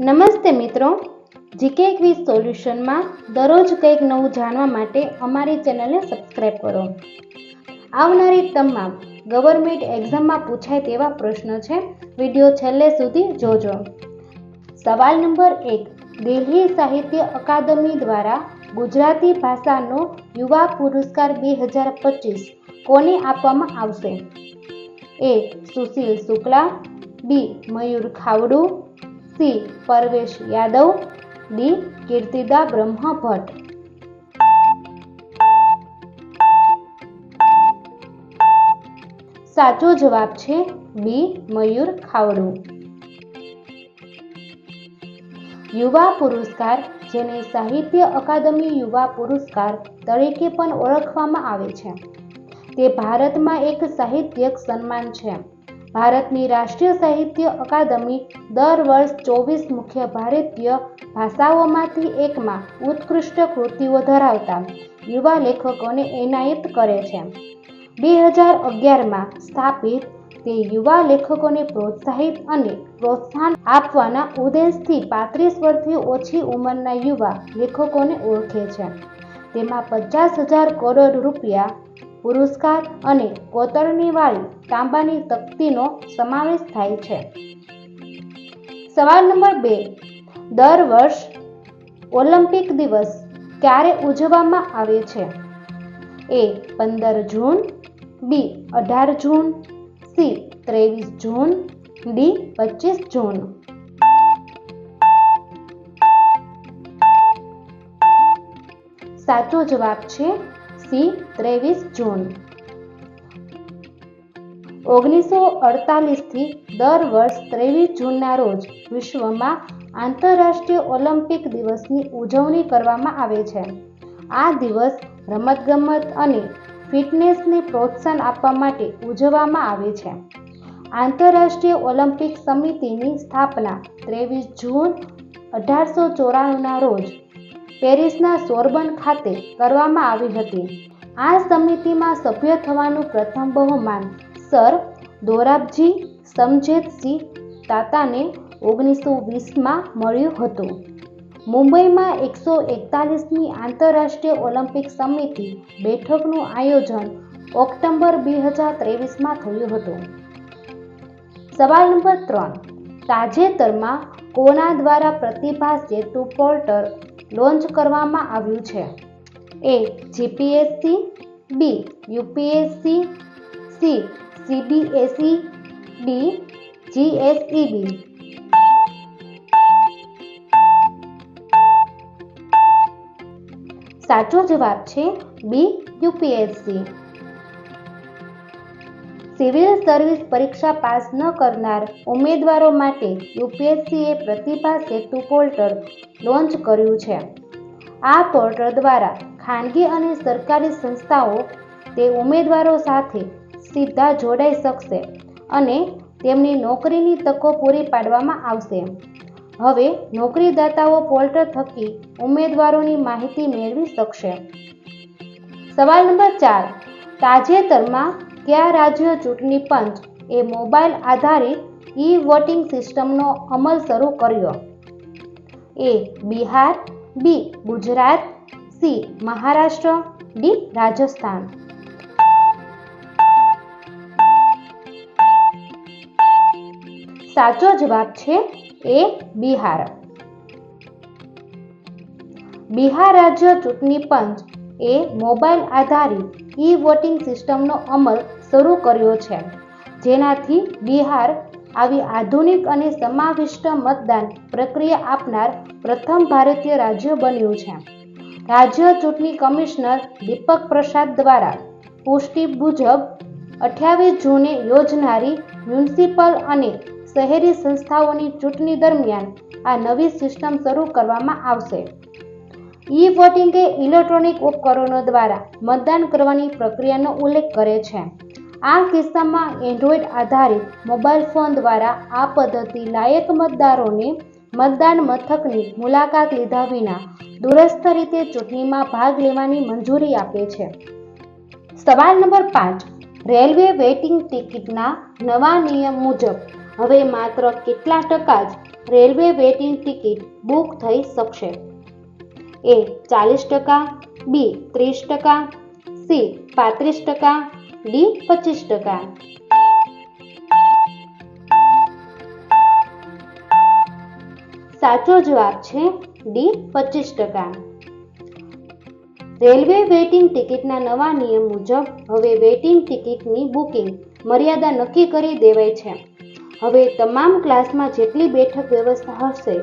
નમસ્તે મિત્રો. GK quiz સોલ્યુશનમાં દરરોજ કંઈક નવું જાણવા માટે અમારી ચેનલને સબસ્ક્રાઇબ કરો. આવનારી તમામ ગવર્મેન્ટ એક્ઝામમાં પૂછાય તેવા પ્રશ્નો છે, વીડિયો છેલ્લે સુધી જોજો. સવાલ નંબર એક, દિલ્હી સાહિત્ય અકાદમી દ્વારા ગુજરાતી ભાષાનો યુવા પુરસ્કાર બે હજાર પચીસ કોને આપવામાં આવશે? A, Sushil Shukla, B, Mayur Khavdu C. Parvesh Yadav, D. Kirtida Brahm Bhatt સાચો જવાબ છે બી. મયુર ખાવડુ. યુવા પુરસ્કાર, જેને સાહિત્ય અકાદમી યુવા પુરસ્કાર તરીકે પણ ઓળખવામાં આવે છે. તે ભારતમાં એક સાહિત્યક સન્માન છે. ભારતની રાષ્ટ્રીય સાહિત્ય અકાદમી દર વર્ષ ચોવીસ મુખ્ય ભારતીય ભાષાઓમાંથી એકમાં ઉત્કૃષ્ટ કૃતિઓ ધરાવતા યુવા લેખકોને એનાયત કરે છે. બે હજાર અગિયારમાં સ્થાપિત તે યુવા લેખકોને પ્રોત્સાહિત અને પ્રોત્સાહન આપવાના ઉદ્દેશથી પાંત્રીસ વર્ષથી ઓછી ઉંમરના યુવા લેખકોને ઓળખે છે. તેમાં પચાસ હજાર કરોડ રૂપિયા પુરસ્કાર અને કોતરણી વાળી તાંબાની તકતીનો સમાવેશ થાય છે. સવાલ નંબર બે. દર વર્ષ ઓલિમ્પિક દિવસ ક્યારે ઉજવવામાં આવે છે? એ પંદર જૂન, બી અઢાર જૂન, સી ત્રેવીસ જૂન, ડી પચીસ જૂન. સાચો જવાબ છે સી ત્રેવીસ જૂન. ઓગણીસો અડતાલીસથી દર વર્ષ ત્રેવીસ જૂનના રોજ વિશ્વમાં આંતરરાષ્ટ્રીય ઓલિમ્પિક દિવસની ઉજવણી કરવામાં આવે છે. આ દિવસ રમતગમત અને ફિટનેસને પ્રોત્સાહન આપવા માટે ઉજવવામાં આવે છે. આંતરરાષ્ટ્રીય ઓલિમ્પિક સમિતિની સ્થાપના ત્રેવીસ જૂન અઢારસો ચોરાણુંના રોજ પેરિસના સોર્બન ખાતે કરવામાં આવી હતી. આ સમિતિમાં સભ્ય થવાનું પ્રથમ બહુમાન સર દોરાબજી સમજેતસિંહ તાતાને ઓગણીસો વીસમાં મળ્યું હતું. મુંબઈમાં એકસો એકતાલીસમી આંતરરાષ્ટ્રીય ઓલિમ્પિક સમિતિ બેઠકનું આયોજન ઓક્ટોબર બે હજાર ત્રેવીસમાં થયું હતું. સવાલ નંબર ત્રણ. તાજેતરમાં કોના દ્વારા પ્રતિભા સેતુ પોર્ટલ લોન્ચ કરવામાં આવ્યું છે. A GPSC, B UPSC, C CBSE, D GSEB. સાચો જવાબ છે બી યુપીએસસી. સિવિલ સર્વિસ પરીક્ષા પાસ ન કરનાર ઉમેદવારો માટે યુપીએસસીએ પ્રતિભા સેતુ પોર્ટલ લોન્ચ કર્યું છે. આ પોર્ટલ દ્વારા ખાનગી અને સરકારી સંસ્થાઓ તે ઉમેદવારો સાથે સીધા જોડાઈ શકશે અને તેમની નોકરીની તકો પૂરી પાડવામાં આવશે. હવે નોકરીદાતાઓ પોર્ટલ થકી ઉમેદવારોની માહિતી મેળવી શકશે. સવાલ નંબર ચાર. તાજેતરમાં કયા રાજ્ય ચૂંટણી પંચ એ મોબાઈલ આધારિત ઈ વોટિંગ સિસ્ટમનો અમલ શરૂ કર્યો? A Bihar B Gujarat C Maharashtra D Rajasthan સાચો જવાબ છે એ બિહાર બિહાર રાજ્ય ચૂંટણી પંચ એ મોબાઈલ આધારિત ઈ વોટિંગ સિસ્ટમનો અમલ શરૂ કર્યો છે. જેનાથી બિહાર આવી આધુનિક અને સમાવિષ્ટ મતદાન પ્રક્રિયા આપનાર પ્રથમ ભારતીય રાજ્ય બન્યું છે. રાજ્ય ચૂંટણી કમિશનર દીપક પ્રસાદ દ્વારા પુષ્ટિ મુજબ અઠ્યાવીસ જૂને યોજનારી મ્યુનિસિપલ અને શહેરી સંસ્થાઓની ચૂંટણી દરમિયાન આ નવી સિસ્ટમ શરૂ કરવામાં આવશે. ઈ વોટિંગ ઇલેક્ટ્રોનિક ઉપકરણો દ્વારા મતદાન કરવાની પ્રક્રિયાનો ઉલ્લેખ કરે છે. આ કિસ્સામાં એન્ડ્રોઈડ આધારિત મોબાઈલ ફોન દ્વારા આ પદ્ધતિ લાયક મતદારોને મતદાન મથકની મુલાકાત લીધા વિના દૂરસ્થ રીતે ચૂંટણીમાં ભાગ લેવાની મંજૂરી આપે છે. સવાલ નંબર પાંચ. રેલવે વેઇટિંગ ટિકિટના નવા નિયમ મુજબ હવે માત્ર કેટલા ટકા જ રેલવે વેટિંગ ટિકિટ બુક થઈ શકશે? એ ચાલીસ ટકા, બી ત્રીસ ટકા, સી પાંત્રીસ ટકા ડી પચીસ ટકા સાચો જવાબ છે ડી પચીસ ટકા રેલવે વેઇટિંગ ટિકિટના નવા નિયમ મુજબ હવે વેઇટિંગ ટિકિટની બુકિંગ મર્યાદા નક્કી કરી દેવાય છે. હવે તમામ ક્લાસમાં જેટલી બેઠક વ્યવસ્થા હશે,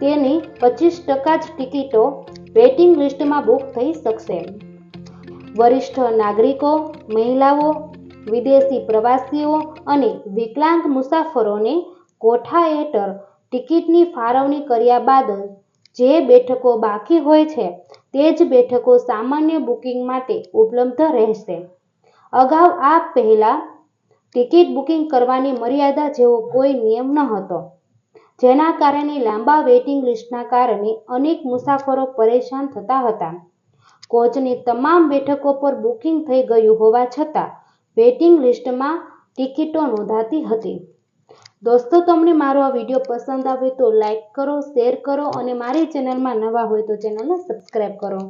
તેની પચીસ ટકા જ ટિકિટો વેઇટિંગ લિસ્ટમાં બુક થઈ શકશે. વરિષ્ઠ નાગરિકો, મહિલાઓ, વિદેશી પ્રવાસીઓ અને વિકલાંગ મુસાફરોને કોઠા હેઠળ ટિકિટની ફાળવણી કર્યા બાદ જે બેઠકો બાકી હોય છે, તે જ બેઠકો સામાન્ય બુકિંગ માટે ઉપલબ્ધ રહેશે. અગાઉ આ પહેલા ટિકિટ બુકિંગ કરવાની મર્યાદા જેવો કોઈ નિયમ ન હતો જેના કારણે લાંબા વેઇટિંગ લિસ્ટના કારણે અનેક મુસાફરો પરેશાન થતા હતા. કોચની તમામ બેઠકો પર બુકિંગ થઈ ગયું હોવા છતાં વેઇટિંગ લિસ્ટમાં ટિકિટો નોંધાતી હતી. દોસ્તો, તમને મારો આ વીડિયો પસંદ આવે તો લાઈક કરો, શેર કરો અને મારી ચેનલમાં નવા હોય તો ચેનલને સબસ્ક્રાઈબ કરો.